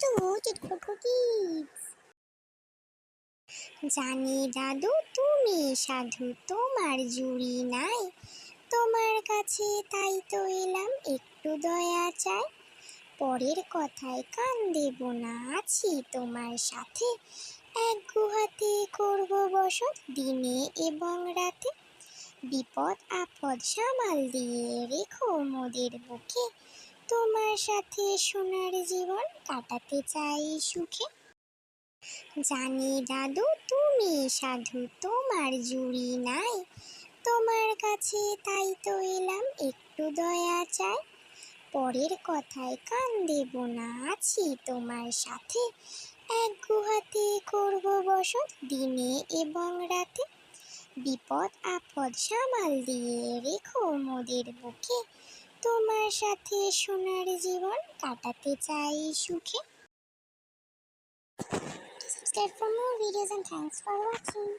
to Chitkoto Kids. জানি দাদু, তুমি সাধু, তোমার জুড়ি নাই। তোমার কাছে তাই তো এলাম, একটু দয়া চাই। পরের কথায় কান দেব না, আছি তোমার সাথে। এক গুহাতে করব বসত দিনে এবং রাতে। বিপদ আপদ সামাল দিয়ে রেখো মোদের বুকে। তোমার সাথে সোনার জীবন কাটাতে চাই সুখে। জানি দাদু, তুমি সাধু, তোমার জুড়ি নাই। তোমার কাছে তাই তো এলাম, একটু দয়া চাই। পরের কথায় কান দেব না, আছি তোমার সাথে। এক গুহাতে করব বসত দিনে এবং রাতে। বিপদ আপদ সামাল দিয়ে রেখো মোদের বুকে। তোমার সাথে সোনার জীবন কাটাতে চাই সুখে subscribe for more videos and thanks for watching